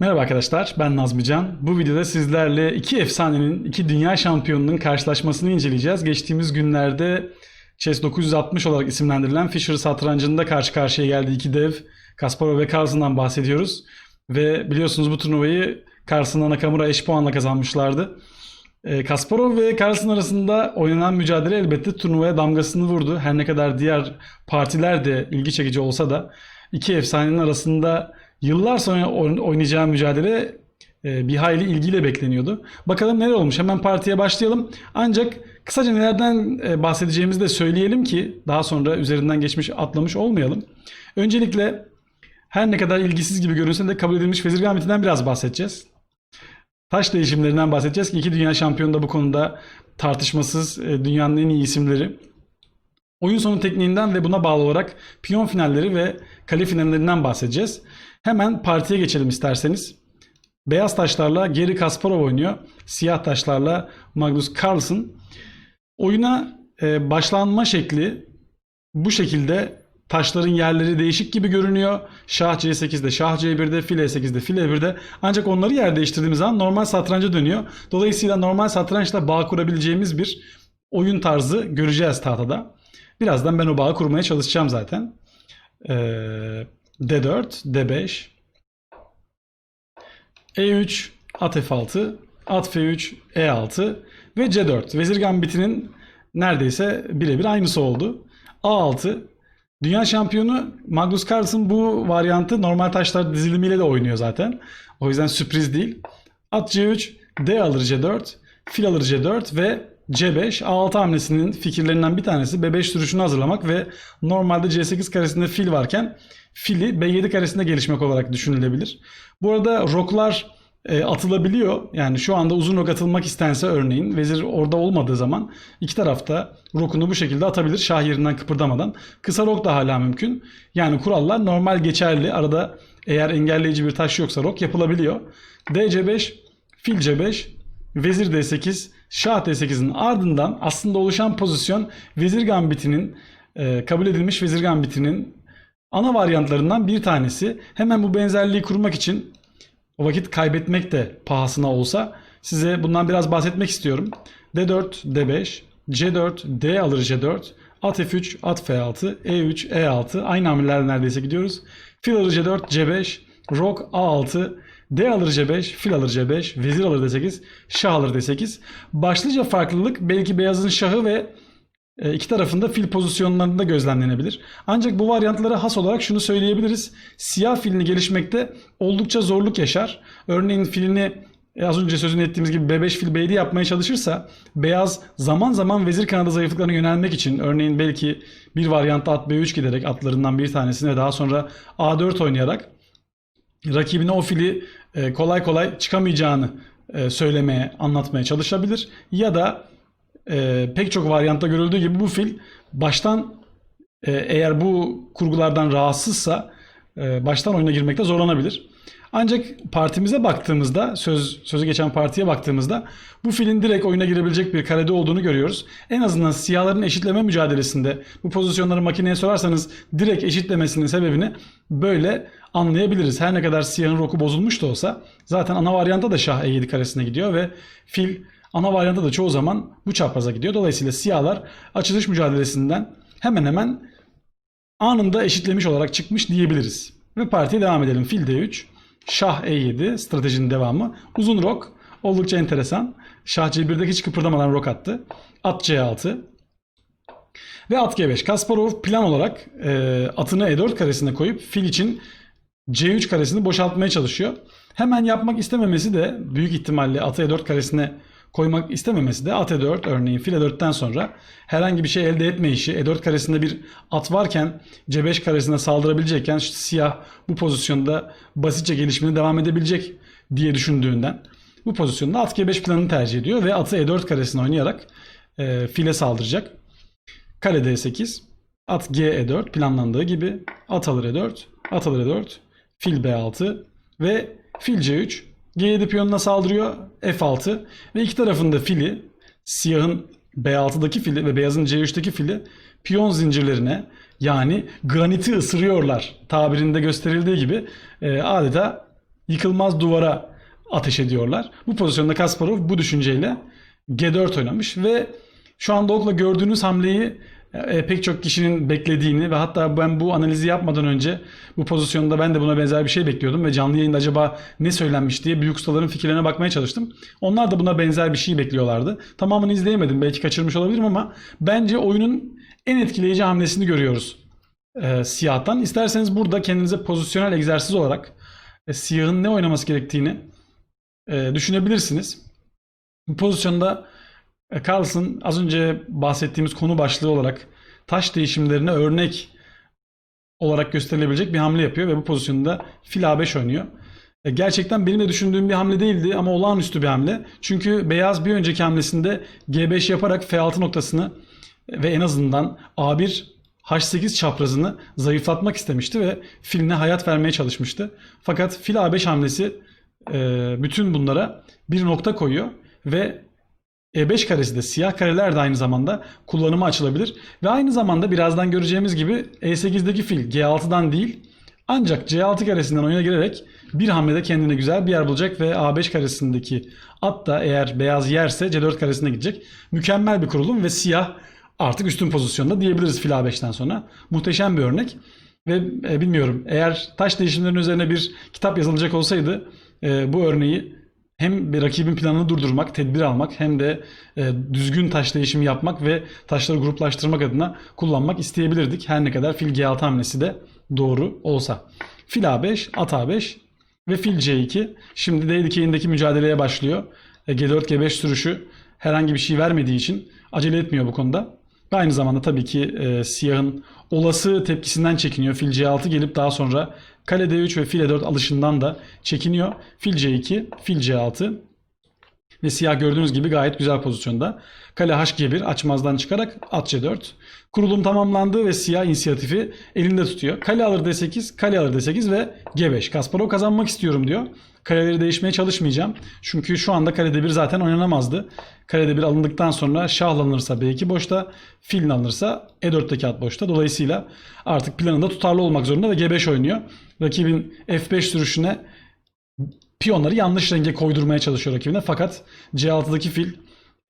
Merhaba arkadaşlar, ben Nazmi Can. Bu videoda sizlerle iki efsanenin, iki dünya şampiyonunun karşılaşmasını inceleyeceğiz. Geçtiğimiz günlerde Chess 960 olarak isimlendirilen Fischer satrancında karşı karşıya geldi iki dev. Kasparov ve Carlsen'dan bahsediyoruz. Ve biliyorsunuz bu turnuvayı Carlsen'la Nakamura eş puanla kazanmışlardı. Ee, Kasparov ve Carlsen arasında oynanan mücadele elbette turnuvaya damgasını vurdu. Her ne kadar diğer partiler de ilgi çekici olsa da iki efsanenin arasında yıllar sonra oyn- oynayacağı mücadele e, bir hayli ilgiyle bekleniyordu. Bakalım neler olmuş. Hemen partiye başlayalım. Ancak kısaca nelerden e, bahsedeceğimizi de söyleyelim ki daha sonra üzerinden geçmiş atlamış olmayalım. Öncelikle her ne kadar ilgisiz gibi görünse de kabul edilmiş vezir gambitinden biraz bahsedeceğiz. Taş değişimlerinden bahsedeceğiz ki iki dünya şampiyonu da bu konuda tartışmasız e, dünyanın en iyi isimleri. Oyun sonu tekniğinden ve buna bağlı olarak piyon finalleri ve kale finallerinden bahsedeceğiz. Hemen partiye geçelim isterseniz. Beyaz taşlarla Geri Kasparov oynuyor. Siyah taşlarla Magnus Carlsen. Oyuna e, başlanma şekli bu şekilde taşların yerleri değişik gibi görünüyor. Şah C8'de, Şah C1'de, fil E8'de, fil E1'de. Ancak onları yer değiştirdiğimiz zaman normal satranca dönüyor. Dolayısıyla normal satrançla bağ kurabileceğimiz bir oyun tarzı göreceğiz tahtada. Birazdan ben o bağı kurmaya çalışacağım zaten. Ee, D4, D5, E3, at F6, at F3, E6 ve C4. Vezir Gambiti'nin neredeyse birebir aynısı oldu. A6. Dünya şampiyonu Magnus Carlsen bu varyantı normal taşlar dizilimiyle de oynuyor zaten. O yüzden sürpriz değil. At C3, D alır C4, fil alır C4 ve C5 A6 hamlesinin fikirlerinden bir tanesi B5 sürüşünü hazırlamak ve normalde C8 karesinde fil varken fili B7 karesinde gelişmek olarak düşünülebilir. Bu arada roklar e, atılabiliyor. Yani şu anda uzun rok atılmak istense örneğin vezir orada olmadığı zaman iki tarafta rokunu bu şekilde atabilir şah yerinden kıpırdamadan. Kısa rok da hala mümkün. Yani kurallar normal geçerli. Arada eğer engelleyici bir taş yoksa rok yapılabiliyor. DC5, fil C5, vezir D8, şah D8'in ardından aslında oluşan pozisyon vezir gambitinin e, kabul edilmiş vezir gambitinin ana varyantlarından bir tanesi. Hemen bu benzerliği kurmak için o vakit kaybetmek de pahasına olsa size bundan biraz bahsetmek istiyorum. D4, D5, C4, D alır C4, at F3, at F6, E3, E6 aynı hamlelerle neredeyse gidiyoruz. Fil alır C4, C5, Rok A6, D alır C5, fil alır C5, vezir alır D8, şah alır D8. Başlıca farklılık belki beyazın şahı ve e, iki tarafında fil pozisyonlarında gözlemlenebilir. Ancak bu varyantlara has olarak şunu söyleyebiliriz. Siyah filini gelişmekte oldukça zorluk yaşar. Örneğin filini e, az önce sözünü ettiğimiz gibi B5 fil B7 yapmaya çalışırsa beyaz zaman zaman vezir kanadı zayıflıklarına yönelmek için örneğin belki bir varyantta at B3 giderek atlarından bir tanesine daha sonra A4 oynayarak rakibine o fili e, kolay kolay çıkamayacağını e, söylemeye, anlatmaya çalışabilir. Ya da e, pek çok varyantta görüldüğü gibi bu fil baştan eğer bu kurgulardan rahatsızsa baştan oyuna girmekte zorlanabilir. Ancak partimize baktığımızda, söz sözü geçen partiye baktığımızda bu filin direkt oyuna girebilecek bir karede olduğunu görüyoruz. En azından siyahların eşitleme mücadelesinde bu pozisyonları makineye sorarsanız direkt eşitlemesinin sebebini böyle anlayabiliriz. Her ne kadar siyahın roku bozulmuş da olsa zaten ana varyanta da şah E7 karesine gidiyor ve fil ana varyanta da çoğu zaman bu çapraza gidiyor. Dolayısıyla siyahlar açılış mücadelesinden hemen hemen anında eşitlemiş olarak çıkmış diyebiliriz. Ve partiye devam edelim. Fil D3, Şah E7 stratejinin devamı. Uzun rok oldukça enteresan. Şah C1'de hiç kıpırdamadan rok attı. At C6 ve at G5. Kasparov plan olarak e, atını E4 karesine koyup fil için C3 karesini boşaltmaya çalışıyor. Hemen yapmak istememesi de büyük ihtimalle atı E4 karesine koymak istememesi de at E4 örneğin fil E4'ten sonra herhangi bir şey elde etme işi E4 karesinde bir at varken C5 karesine saldırabilecekken siyah bu pozisyonda basitçe gelişimine devam edebilecek diye düşündüğünden bu pozisyonda at G5 planını tercih ediyor ve atı E4 karesine oynayarak e, file saldıracak. Kale D8, at G E4 planlandığı gibi at alır E4, at alır E4, fil B6 ve fil C3 G7 piyonuna saldırıyor F6 ve iki tarafında fili siyahın B6'daki fili ve beyazın C3'teki fili piyon zincirlerine yani graniti ısırıyorlar tabirinde gösterildiği gibi e, adeta yıkılmaz duvara ateş ediyorlar. Bu pozisyonda Kasparov bu düşünceyle G4 oynamış ve şu anda okla gördüğünüz hamleyi e, pek çok kişinin beklediğini ve hatta ben bu analizi yapmadan önce bu pozisyonda ben de buna benzer bir şey bekliyordum ve canlı yayında acaba ne söylenmiş diye büyük ustaların fikirlerine bakmaya çalıştım. Onlar da buna benzer bir şey bekliyorlardı. Tamamını izleyemedim belki kaçırmış olabilirim ama bence oyunun en etkileyici hamlesini görüyoruz e, siyahtan. İsterseniz burada kendinize pozisyonel egzersiz olarak e, siyahın ne oynaması gerektiğini e, düşünebilirsiniz. Bu pozisyonda Carlson az önce bahsettiğimiz konu başlığı olarak taş değişimlerine örnek olarak gösterilebilecek bir hamle yapıyor ve bu pozisyonda fil A5 oynuyor. E, Gerçekten benim de düşündüğüm bir hamle değildi ama olağanüstü bir hamle. Çünkü beyaz bir önceki hamlesinde G5 yaparak F6 noktasını ve en azından A1 H8 çaprazını zayıflatmak istemişti ve filine hayat vermeye çalışmıştı. Fakat fil A5 hamlesi e, bütün bunlara bir nokta koyuyor ve E5 karesi de siyah kareler de aynı zamanda kullanıma açılabilir. Ve aynı zamanda birazdan göreceğimiz gibi E8'deki fil G6'dan değil ancak C6 karesinden oyuna girerek bir hamlede kendine güzel bir yer bulacak ve A5 karesindeki at da eğer beyaz yerse C4 karesine gidecek. Mükemmel bir kurulum ve siyah artık üstün pozisyonda diyebiliriz fil A5'ten sonra. Muhteşem bir örnek. Ve e, bilmiyorum eğer taş değişimlerinin üzerine bir kitap yazılacak olsaydı e, bu örneği hem rakibin planını durdurmak, tedbir almak hem de e, düzgün taş değişimi yapmak ve taşları gruplaştırmak adına kullanmak isteyebilirdik. Her ne kadar fil G6 hamlesi de doğru olsa. Fil A5, at A5 ve fil C2. Şimdi D dikeyindeki mücadeleye başlıyor. E, G4, G5 sürüşü herhangi bir şey vermediği için acele etmiyor bu konuda. Ve aynı zamanda tabii ki e, siyahın olası tepkisinden çekiniyor. Fil C6 gelip daha sonra kale D3 ve fil E4 alışından da çekiniyor. Fil C2, fil C6 ve siyah gördüğünüz gibi gayet güzel pozisyonda. Kale H-G1 açmazdan çıkarak at C4. Kurulum tamamlandı ve siyah inisiyatifi elinde tutuyor. Kale alır D8, kale alır D8 ve G5. Kasparov kazanmak istiyorum diyor. Kaleleri değişmeye çalışmayacağım. Çünkü şu anda kale D1 zaten oynanamazdı. Kale D1 alındıktan sonra şahlanırsa B2 boşta, fil alınırsa E4'teki at boşta. Dolayısıyla artık planında tutarlı olmak zorunda ve G5 oynuyor. Rakibin F5 sürüşüne piyonları yanlış renge koydurmaya çalışıyor rakibine. Fakat C6'daki fil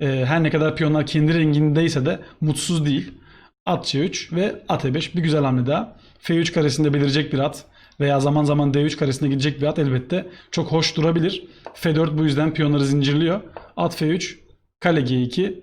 e, her ne kadar piyonlar kendi rengindeyse de mutsuz değil. At C3 ve at E5 bir güzel hamle daha. F3 karesinde belirecek bir at veya zaman zaman D3 karesine gidecek bir at elbette çok hoş durabilir. F4 bu yüzden piyonları zincirliyor. At F3, kale G2,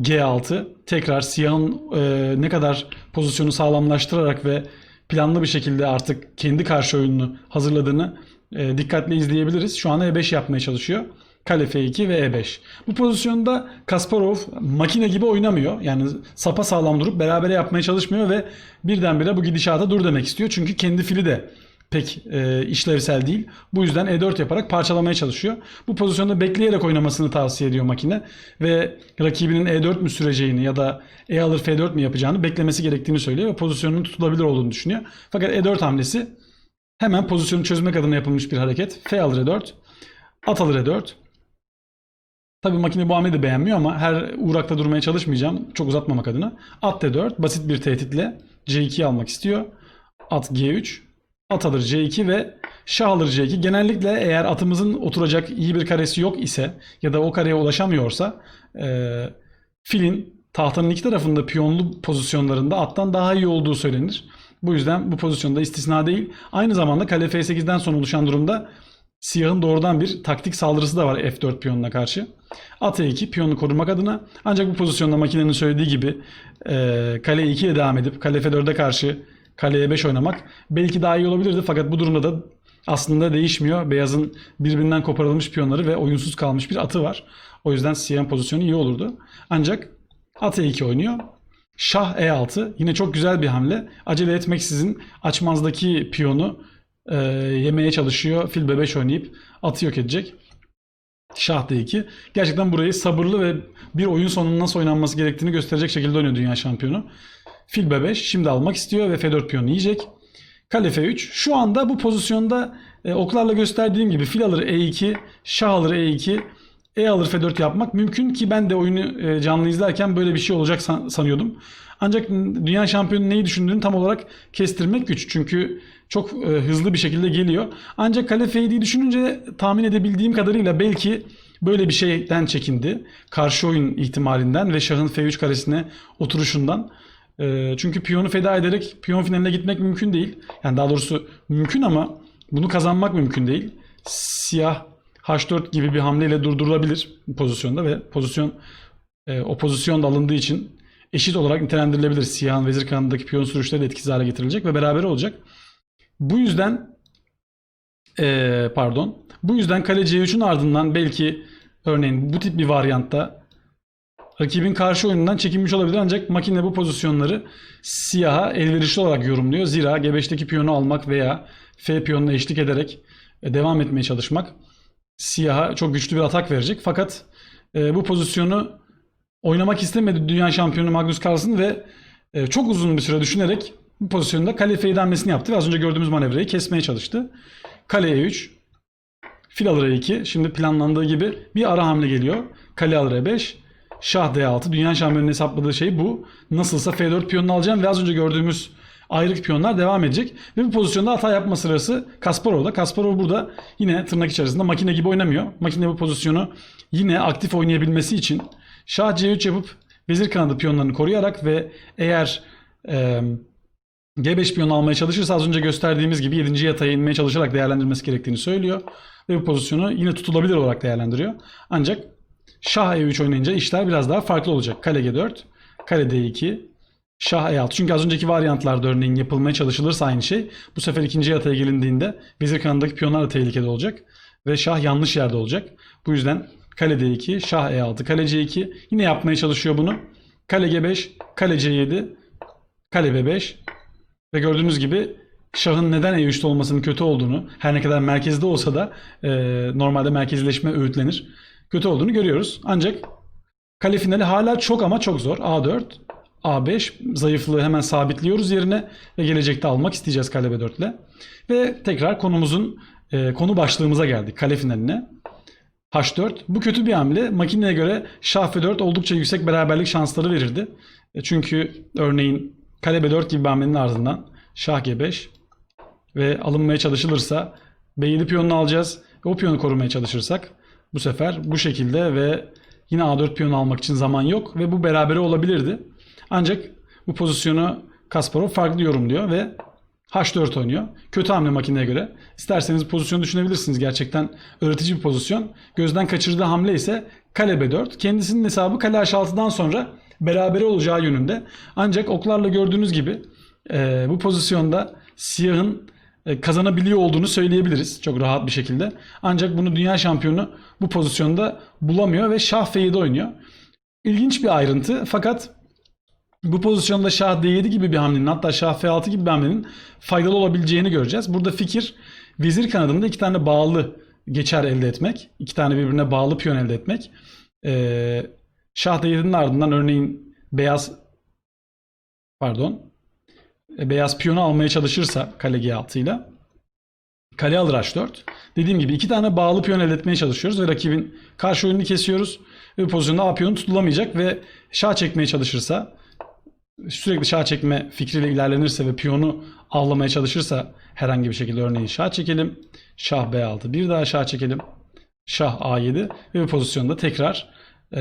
G6 tekrar siyahın e, ne kadar pozisyonu sağlamlaştırarak ve planlı bir şekilde artık kendi karşı oyununu hazırladığını e, dikkatle izleyebiliriz. Şu anda E5 yapmaya çalışıyor. Kale F2 ve E5. Bu pozisyonda Kasparov makine gibi oynamıyor. Yani sapa sağlam durup berabere yapmaya çalışmıyor ve birdenbire bu gidişata dur demek istiyor. Çünkü kendi fili de pek e, işlevsel değil. Bu yüzden E4 yaparak parçalamaya çalışıyor. Bu pozisyonda bekleyerek oynamasını tavsiye ediyor makine ve rakibinin E4 mü süreceğini ya da E alır F4 mi yapacağını beklemesi gerektiğini söylüyor ve pozisyonun tutulabilir olduğunu düşünüyor. Fakat E4 hamlesi hemen pozisyonu çözmek adına yapılmış bir hareket. F alır E4, at alır E4. Tabii makine bu hamleyi de beğenmiyor ama her uğrakta durmaya çalışmayacağım. Çok uzatmamak adına. At D4 basit bir tehditle C2'yi almak istiyor. At G3, at alır C2 ve şah alır C2. Genellikle eğer atımızın oturacak iyi bir karesi yok ise ya da o kareye ulaşamıyorsa e, filin tahtanın iki tarafında piyonlu pozisyonlarında attan daha iyi olduğu söylenir. Bu yüzden bu pozisyonda istisna değil. Aynı zamanda kale F8'den sonra oluşan durumda siyahın doğrudan bir taktik saldırısı da var F4 piyonuna karşı. At E2 piyonu korumak adına. Ancak bu pozisyonda makinenin söylediği gibi e, kale E2 ile devam edip kale F4'e karşı kale E5 oynamak belki daha iyi olabilirdi. Fakat bu durumda da aslında değişmiyor. Beyazın birbirinden koparılmış piyonları ve oyunsuz kalmış bir atı var. O yüzden siyahın pozisyonu iyi olurdu. Ancak at E2 oynuyor. Şah E6 yine çok güzel bir hamle. Acele etmeksizin açmazdaki piyonu e, yemeye çalışıyor. Fil B5 oynayıp atı yok edecek. Şah D2. Gerçekten burayı sabırlı ve bir oyun sonunun nasıl oynanması gerektiğini gösterecek şekilde oynuyor dünya şampiyonu. Fil B5 şimdi almak istiyor ve F4 piyonu yiyecek. Kale F3. Şu anda bu pozisyonda e, oklarla gösterdiğim gibi fil alır E2, şah alır E2, E alır F4 yapmak mümkün ki ben de oyunu e, canlı izlerken böyle bir şey olacak san- sanıyordum. Ancak dünya şampiyonu neyi düşündüğünü tam olarak kestirmek güç. Çünkü çok e, hızlı bir şekilde geliyor. Ancak kale Feydi'yi düşününce tahmin edebildiğim kadarıyla belki böyle bir şeyden çekindi. Karşı oyun ihtimalinden ve şahın F3 karesine oturuşundan. E, çünkü piyonu feda ederek piyon finaline gitmek mümkün değil. Yani daha doğrusu mümkün ama bunu kazanmak mümkün değil. Siyah H4 gibi bir hamleyle durdurulabilir pozisyonda ve pozisyon e, o pozisyon da alındığı için eşit olarak nitelendirilebilir. Siyahın vezir kanadındaki piyon sürüşleri de etkisiz hale getirilecek ve beraber olacak. Bu yüzden e, pardon. Bu yüzden kale C3'ün ardından belki örneğin bu tip bir varyantta rakibin karşı oyunundan çekinmiş olabilir ancak makine bu pozisyonları siyaha elverişli olarak yorumluyor. Zira G5'teki piyonu almak veya F piyonuna eşlik ederek e, devam etmeye çalışmak siyaha çok güçlü bir atak verecek. Fakat e, bu pozisyonu oynamak istemedi dünya şampiyonu Magnus Carlsen ve e, çok uzun bir süre düşünerek bu pozisyonda kale F hamlesini yaptı ve az önce gördüğümüz manevrayı kesmeye çalıştı. Kale E3, fil alır E2. Şimdi planlandığı gibi bir ara hamle geliyor. Kale alır E5, şah D6. Dünya şampiyonunun hesapladığı şey bu. Nasılsa F4 piyonunu alacağım ve az önce gördüğümüz ayrık piyonlar devam edecek. Ve bu pozisyonda hata yapma sırası Kasparov'da. Kasparov burada yine tırnak içerisinde makine gibi oynamıyor. Makine bu pozisyonu yine aktif oynayabilmesi için şah C3 yapıp vezir kanadı piyonlarını koruyarak ve eğer e, G5 piyonu almaya çalışırsa az önce gösterdiğimiz gibi 7. yataya inmeye çalışarak değerlendirmesi gerektiğini söylüyor. Ve bu pozisyonu yine tutulabilir olarak değerlendiriyor. Ancak Şah E3 oynayınca işler biraz daha farklı olacak. Kale G4, Kale D2, Şah E6. Çünkü az önceki varyantlarda örneğin yapılmaya çalışılırsa aynı şey. Bu sefer ikinci yataya gelindiğinde vezir kanadındaki piyonlar da tehlikede olacak. Ve şah yanlış yerde olacak. Bu yüzden Kale D2, Şah E6, Kale C2 yine yapmaya çalışıyor bunu. Kale G5, Kale C7, Kale B5 ve gördüğünüz gibi şahın neden E3'te olmasının kötü olduğunu her ne kadar merkezde olsa da e, normalde merkezleşme öğütlenir. Kötü olduğunu görüyoruz. Ancak kale finali hala çok ama çok zor. A4, A5 zayıflığı hemen sabitliyoruz yerine ve gelecekte almak isteyeceğiz kale B4 ile. Ve tekrar konumuzun e, konu başlığımıza geldik kale finaline. H4. Bu kötü bir hamle. Makineye göre şah F4 oldukça yüksek beraberlik şansları verirdi. E, çünkü örneğin kale B4 gibi bir hamlenin ardından şah G5 ve alınmaya çalışılırsa B7 piyonunu alacağız. Ve o piyonu korumaya çalışırsak bu sefer bu şekilde ve yine A4 piyonu almak için zaman yok ve bu berabere olabilirdi. Ancak bu pozisyonu Kasparov farklı yorumluyor ve H4 oynuyor. Kötü hamle makineye göre. İsterseniz pozisyonu düşünebilirsiniz. Gerçekten öğretici bir pozisyon. Gözden kaçırdığı hamle ise kale B4. Kendisinin hesabı kale H6'dan sonra berabere olacağı yönünde. Ancak oklarla gördüğünüz gibi e, bu pozisyonda siyahın e, kazanabiliyor olduğunu söyleyebiliriz çok rahat bir şekilde. Ancak bunu dünya şampiyonu bu pozisyonda bulamıyor ve şah F7 oynuyor. İlginç bir ayrıntı fakat bu pozisyonda şah D7 gibi bir hamlenin hatta şah F6 gibi bir hamlenin faydalı olabileceğini göreceğiz. Burada fikir vezir kanadında iki tane bağlı geçer elde etmek. iki tane birbirine bağlı piyon elde etmek. Ee, şah D7'nin ardından örneğin beyaz pardon e, beyaz piyonu almaya çalışırsa kale G6 ile kale alır H4. Dediğim gibi iki tane bağlı piyon elde etmeye çalışıyoruz ve rakibin karşı oyununu kesiyoruz. Ve pozisyonda A piyonu tutulamayacak ve şah çekmeye çalışırsa sürekli şah çekme fikriyle ilerlenirse ve piyonu avlamaya çalışırsa herhangi bir şekilde örneğin şah çekelim. Şah B6 bir daha şah çekelim. Şah A7 ve bu pozisyonda tekrar e,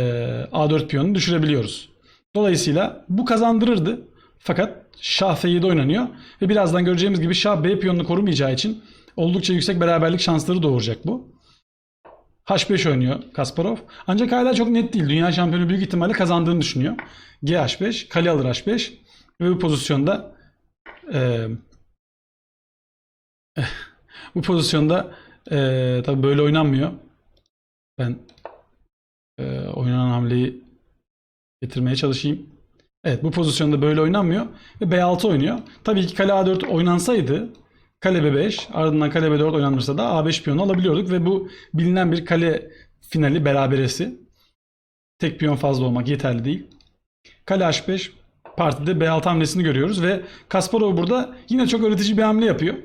A4 piyonunu düşürebiliyoruz. Dolayısıyla bu kazandırırdı. Fakat şah F7 oynanıyor ve birazdan göreceğimiz gibi şah B piyonunu korumayacağı için oldukça yüksek beraberlik şansları doğuracak bu. H5 oynuyor Kasparov. Ancak hala çok net değil. Dünya şampiyonu büyük ihtimalle kazandığını düşünüyor. GH5, kale alır H5 ve bu pozisyonda e, bu pozisyonda e, tabi böyle oynanmıyor. Ben e, oynanan hamleyi getirmeye çalışayım. Evet bu pozisyonda böyle oynanmıyor ve B6 oynuyor. Tabii ki kale A4 oynansaydı kale B5 ardından kale B4 oynanırsa da A5 piyonu alabiliyorduk ve bu bilinen bir kale finali beraberesi. Tek piyon fazla olmak yeterli değil. Kale H5 partide B6 hamlesini görüyoruz ve Kasparov burada yine çok öğretici bir hamle yapıyor.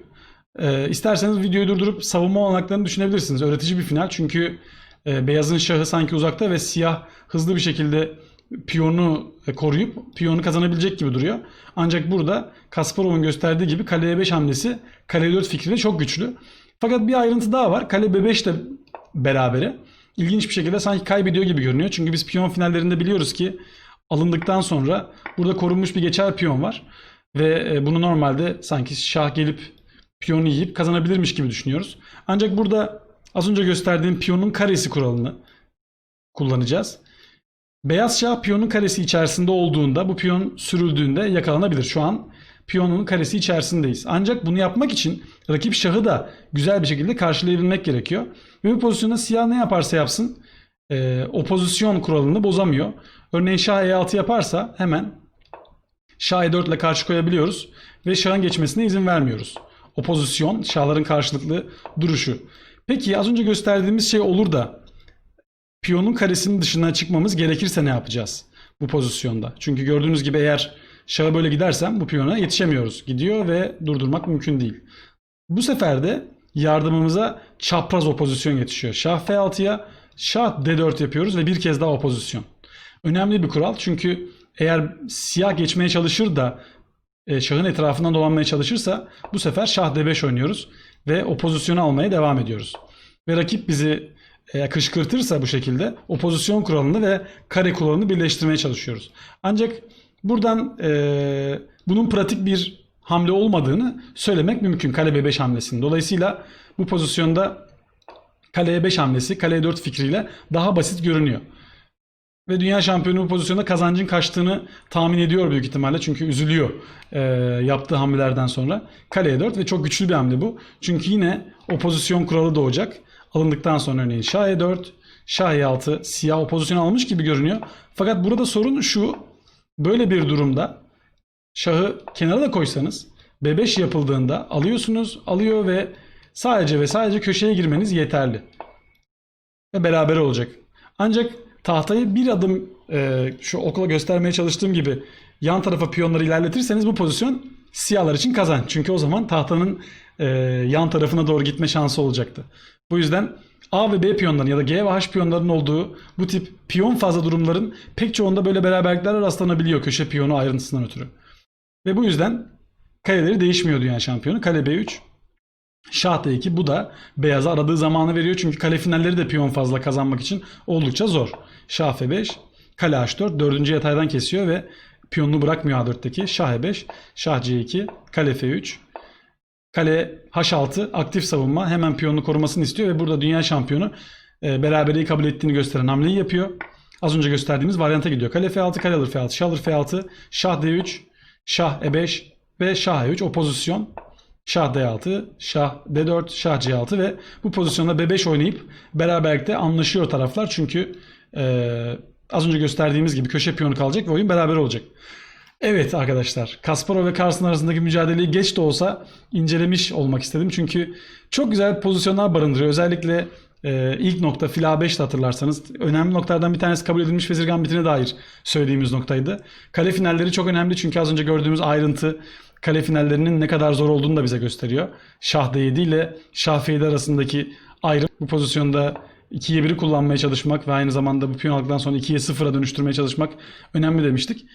Ee, isterseniz videoyu durdurup savunma olanaklarını düşünebilirsiniz. Öğretici bir final çünkü e, beyazın şahı sanki uzakta ve siyah hızlı bir şekilde piyonu koruyup piyonu kazanabilecek gibi duruyor. Ancak burada Kasparov'un gösterdiği gibi kaleye 5 hamlesi kaleye 4 fikriyle çok güçlü. Fakat bir ayrıntı daha var. Kale B5 de berabere. İlginç bir şekilde sanki kaybediyor gibi görünüyor. Çünkü biz piyon finallerinde biliyoruz ki alındıktan sonra burada korunmuş bir geçer piyon var. Ve e, bunu normalde sanki şah gelip piyonu yiyip kazanabilirmiş gibi düşünüyoruz. Ancak burada az önce gösterdiğim piyonun karesi kuralını kullanacağız. Beyaz şah piyonun karesi içerisinde olduğunda bu piyon sürüldüğünde yakalanabilir. Şu an piyonun karesi içerisindeyiz. Ancak bunu yapmak için rakip şahı da güzel bir şekilde karşılayabilmek gerekiyor. Ve bu pozisyonda siyah ne yaparsa yapsın e, o pozisyon kuralını bozamıyor. Örneğin şah E6 yaparsa hemen şah E4 ile karşı koyabiliyoruz ve şahın geçmesine izin vermiyoruz. O pozisyon şahların karşılıklı duruşu. Peki az önce gösterdiğimiz şey olur da piyonun karesinin dışına çıkmamız gerekirse ne yapacağız bu pozisyonda? Çünkü gördüğünüz gibi eğer şahı böyle gidersem bu piyona yetişemiyoruz. Gidiyor ve durdurmak mümkün değil. Bu sefer de yardımımıza çapraz opozisyon yetişiyor. Şah F6'ya şah D4 yapıyoruz ve bir kez daha opozisyon. Önemli bir kural çünkü eğer siyah geçmeye çalışır da e, şahın etrafından dolanmaya çalışırsa bu sefer şah D5 oynuyoruz ve o pozisyonu almaya devam ediyoruz. Ve rakip bizi e, kışkırtırsa bu şekilde o pozisyon kuralını ve kare kuralını birleştirmeye çalışıyoruz. Ancak buradan e, bunun pratik bir hamle olmadığını söylemek mümkün kale B5 hamlesinin. Dolayısıyla bu pozisyonda kaleye 5 hamlesi kaleye 4 fikriyle daha basit görünüyor. Ve dünya şampiyonu bu pozisyonda kazancın kaçtığını tahmin ediyor büyük ihtimalle. Çünkü üzülüyor e, yaptığı hamlelerden sonra. Kaleye 4 ve çok güçlü bir hamle bu. Çünkü yine o pozisyon kuralı doğacak. Alındıktan sonra örneğin şah E4, şah E6 siyah o pozisyon almış gibi görünüyor. Fakat burada sorun şu. Böyle bir durumda şahı kenara da koysanız B5 yapıldığında alıyorsunuz, alıyor ve sadece ve sadece köşeye girmeniz yeterli. Ve beraber olacak. Ancak tahtayı bir adım e, şu okula göstermeye çalıştığım gibi yan tarafa piyonları ilerletirseniz bu pozisyon siyahlar için kazan. Çünkü o zaman tahtanın e, yan tarafına doğru gitme şansı olacaktı. Bu yüzden A ve B piyonların ya da G ve H piyonların olduğu bu tip piyon fazla durumların pek çoğunda böyle beraberlikler rastlanabiliyor köşe piyonu ayrıntısından ötürü. Ve bu yüzden kaleleri değişmiyor dünya şampiyonu. Kale B3, Şah D2 bu da beyaza aradığı zamanı veriyor. Çünkü kale finalleri de piyon fazla kazanmak için oldukça zor. Şah F5, kale H4 dördüncü yataydan kesiyor ve piyonunu bırakmıyor A4'teki. Şah E5, Şah C2, kale F3, kale H6 aktif savunma hemen piyonunu korumasını istiyor ve burada dünya şampiyonu e, beraberliği kabul ettiğini gösteren hamleyi yapıyor. Az önce gösterdiğimiz varyanta gidiyor. Kale F6, kale alır F6, şah alır F6, Şah D3, Şah E5 ve Şah E3 o pozisyon. Şah D6, Şah D4, Şah C6 ve bu pozisyonda B5 oynayıp beraberlikte anlaşıyor taraflar. Çünkü e, az önce gösterdiğimiz gibi köşe piyonu kalacak ve oyun beraber olacak. Evet arkadaşlar Kasparov ve Carlsen arasındaki mücadeleyi geç de olsa incelemiş olmak istedim. Çünkü çok güzel pozisyonlar barındırıyor. Özellikle e, ilk nokta fil A5'te hatırlarsanız önemli noktalardan bir tanesi kabul edilmiş vezir gambitine dair söylediğimiz noktaydı. Kale finalleri çok önemli çünkü az önce gördüğümüz ayrıntı kale finallerinin ne kadar zor olduğunu da bize gösteriyor. Şah D7 ile Şah F7 arasındaki ayrım bu pozisyonda 2'ye 1'i kullanmaya çalışmak ve aynı zamanda bu piyon aldıktan sonra 2'ye 0'a dönüştürmeye çalışmak önemli demiştik.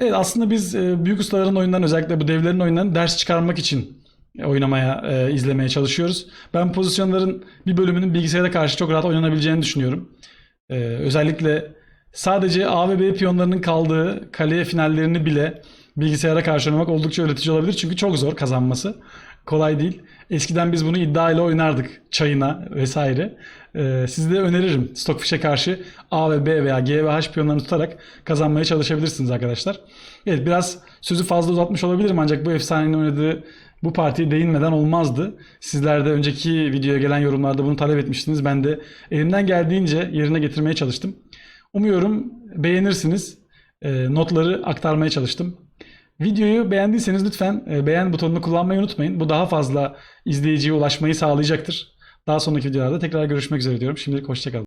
Evet aslında biz e, büyük ustaların oyundan özellikle bu devlerin oyundan ders çıkarmak için oynamaya, e, izlemeye çalışıyoruz. Ben pozisyonların bir bölümünün bilgisayara karşı çok rahat oynanabileceğini düşünüyorum. E, özellikle sadece A ve B piyonlarının kaldığı kale finallerini bile bilgisayara karşı oynamak oldukça öğretici olabilir. Çünkü çok zor kazanması. Kolay değil. Eskiden biz bunu iddia ile oynardık. Çayına vesaire. Ee, size de öneririm. Stockfish'e karşı A ve B veya G ve H piyonlarını tutarak kazanmaya çalışabilirsiniz arkadaşlar. Evet biraz sözü fazla uzatmış olabilirim ancak bu efsanenin oynadığı bu partiye değinmeden olmazdı. Sizler de önceki videoya gelen yorumlarda bunu talep etmiştiniz. Ben de elimden geldiğince yerine getirmeye çalıştım. Umuyorum beğenirsiniz. Ee, notları aktarmaya çalıştım. Videoyu beğendiyseniz lütfen e, beğen butonunu kullanmayı unutmayın. Bu daha fazla izleyiciye ulaşmayı sağlayacaktır. Daha sonraki videolarda tekrar görüşmek üzere diyorum. Şimdilik hoşçakalın.